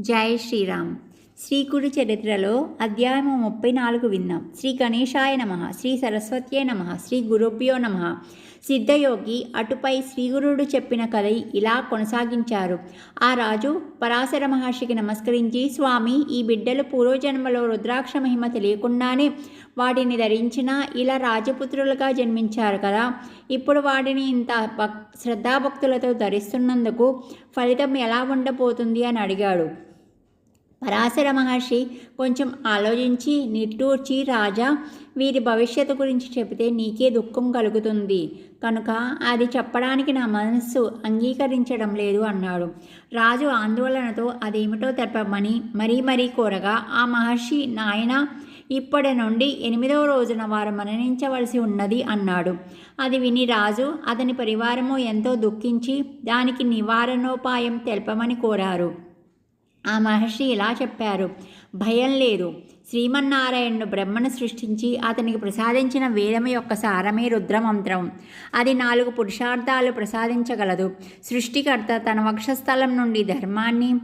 జై శ్రీరామ్. శ్రీ కురు చరిత్రలో అధ్యాయము ముప్పై నాలుగు విన్నాం. శ్రీ గణేశాయ నమ శ్రీ సరస్వత్యే నమ శ్రీ గురుభ్యో నమ. సిద్ధయోగి అటుపై శ్రీగురుడు చెప్పిన కథ ఇలా కొనసాగించారు. ఆ రాజు పరాశర మహర్షికి నమస్కరించి స్వామి ఈ బిడ్డలు పూర్వజన్మలో రుద్రాక్ష మహిమ తెలియకుండానే వాటిని ధరించిన ఇలా రాజపుత్రులుగా జన్మించారు కదా. ఇప్పుడు వాటిని ఇంత భక్ శ్రద్ధాభక్తులతో ధరిస్తున్నందుకు ఫలితం ఎలా ఉండబోతుంది అని అడిగాడు. పరాశర మహర్షి కొంచెం ఆలోచించి నిట్టూర్చి రాజా వీరి భవిష్యత్తు గురించి చెబితే నీకే దుఃఖం కలుగుతుంది. కనుక అది చెప్పడానికి నా మనస్సు అంగీకరించడం లేదు అన్నాడు. రాజు ఆందోళనతో అదేమిటో తెప్పమని మరీ మరీ కోరగా ఆ మహర్షి నాయన ఇప్పటి నుండి ఎనిమిదవ రోజున వారు మరణించవలసి ఉన్నది అన్నాడు. అది విని రాజు అతని పరివారము ఎంతో దుఃఖించి దానికి నివారణోపాయం తెలపమని కోరారు. ఆ మహర్షి ఇలా చెప్పారు. భయం లేదు. శ్రీమన్నారాయణుడు బ్రహ్మను సృష్టించి అతనికి ప్రసాదించిన వేదం యొక్క సారమే రుద్రమంత్రం. అది నాలుగు పురుషార్థాలు ప్రసాదించగలదు. సృష్టికర్త తన వక్షస్థలం నుండి ధర్మాన్ని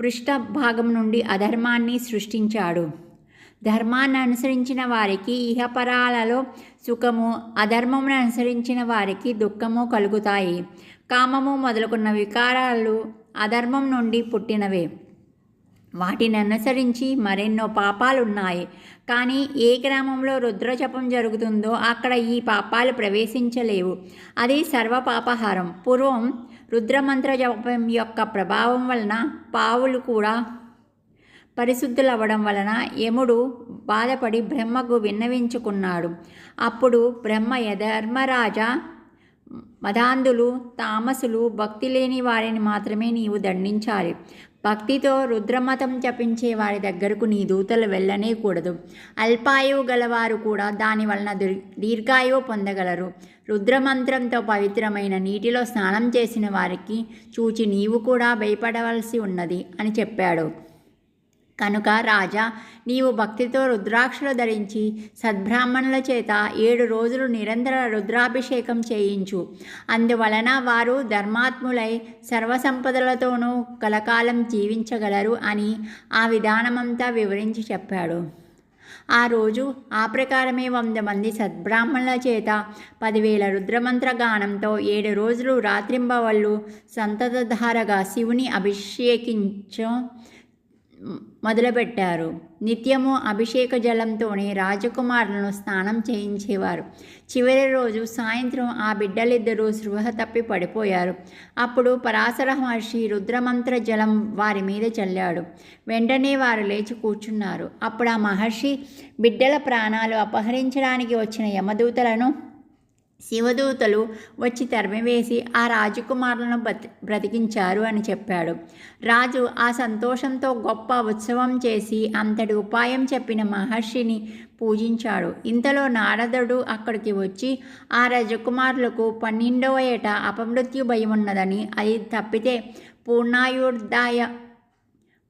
పృష్ఠ భాగం నుండి అధర్మాన్ని సృష్టించాడు. ధర్మాన్ని అనుసరించిన వారికి ఇహపరాలలో సుఖము అధర్మమును అనుసరించిన వారికి దుఃఖము కలుగుతాయి. కామము మొదలుకున్న వికారాలు అధర్మం నుండి పుట్టినవే. వాటిని అనుసరించి మరెన్నో పాపాలున్నాయి. కానీ ఏ గ్రామంలో రుద్రజపం జరుగుతుందో అక్కడ ఈ పాపాలు ప్రవేశించలేవు. అది సర్వపాపహారం. పూర్వం రుద్రమంత్ర జపం యొక్క ప్రభావం వలన పావులు కూడా పరిశుద్ధులవ్వడం వలన యముడు బాధపడి బ్రహ్మకు విన్నవించుకున్నాడు. అప్పుడు బ్రహ్మ యధర్మరాజా మదాంధులు తామసులు భక్తి లేని వారిని మాత్రమే నీవు దండించాలి. భక్తితో రుద్రమతం జపించే వారి దగ్గరకు నీ దూతలు వెళ్ళనే కూడదు అల్పాయువు గలవారు కూడా దాని వలన దీర్ఘాయువు పొందగలరు. రుద్రమంత్రంతో పవిత్రమైన నీటిలో స్నానం చేసిన వారికి చూచి నీవు కూడా భయపడవలసి ఉన్నది అని చెప్పాడు. కనుక రాజా నీవు భక్తితో రుద్రాక్షలు ధరించి సద్బ్రాహ్మణుల చేత ఏడు రోజులు నిరంతర రుద్రాభిషేకం చేయించు. అందువలన వారు ధర్మాత్ములై సర్వసంపదలతోనూ కలకాలం జీవించగలరు అని ఆ విధానమంతా వివరించి చెప్పాడు. ఆ రోజు ఆ ప్రకారమే వంద మంది సద్బ్రాహ్మణుల చేత పదివేల రుద్రమంత్ర గానంతో ఏడు రోజులు రాత్రింబవళ్ళు సంతతధారగా శివుని అభిషేకించం మొదలుపెట్టారు. నిత్యము అభిషేక జలంతోనే రాజకుమారులను స్నానం చేయించేవారు. చివరి రోజు సాయంత్రం ఆ బిడ్డలిద్దరూ స్పృహ తప్పి పడిపోయారు. అప్పుడు పరాశర మహర్షి రుద్రమంత్ర జలం వారి మీద చల్లాడు. వెంటనే వారు లేచి కూర్చున్నారు. అప్పుడు ఆ మహర్షి బిడ్డల ప్రాణాలు అపహరించడానికి వచ్చిన యమదూతలను శివదూతలు వచ్చి తరిమివేసి ఆ రాజకుమారులను బ్రతి బ్రతికించారు అని చెప్పాడు. రాజు ఆ సంతోషంతో గొప్ప ఉత్సవం చేసి అంతటి ఉపాయం చెప్పిన మహర్షిని పూజించాడు. ఇంతలో నారదుడు అక్కడికి వచ్చి ఆ రాజకుమారులకు పన్నెండవ ఏట అపమృత్యు భయం ఉన్నదని అది తప్పితే పూర్ణాయుర్దాయ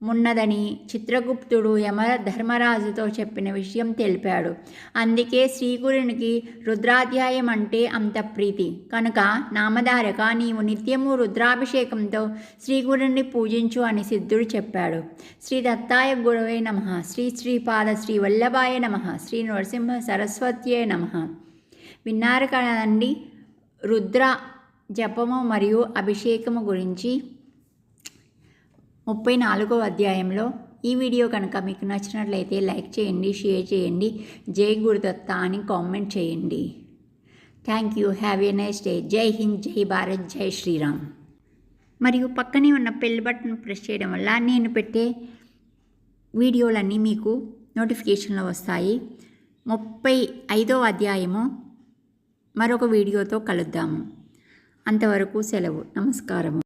మున్నదని చిత్రగుప్తుడు యమ ధర్మరాజుతో చెప్పిన విషయం తెలిపాడు. అందుకే శ్రీగురునికి రుద్రాధ్యాయం అంటే అంత ప్రీతి. కనుక నామధారక నీవు నిత్యము రుద్రాభిషేకంతో శ్రీగురుని పూజించు అని సిద్ధుడు చెప్పాడు. శ్రీ దత్తాయ గురవే నమ. శ్రీ శ్రీపాద శ్రీ వల్లభాయ నమ. శ్రీ నరసింహ సరస్వత్యే నమ. విన్నారు కదండి? రుద్ర జపము మరియు అభిషేకము గురించి ముప్పై నాలుగో అధ్యాయంలో ఈ వీడియో కనుక మీకు నచ్చినట్లయితే లైక్ చేయండి షేర్ చేయండి జై గురుదత్త అని కామెంట్ చేయండి. Thank you have a nice day. జై హింద్ జై భారత్ జై శ్రీరామ్. మరియు పక్కనే ఉన్న పెళ్ళి బటన్ ప్రెస్ చేయడం వల్ల నేను పెట్టే వీడియోలన్నీ మీకు నోటిఫికేషన్లో వస్తాయి. ముప్పై ఐదో అధ్యాయము మరొక వీడియోతో కలుద్దాము. అంతవరకు సెలవు. నమస్కారము.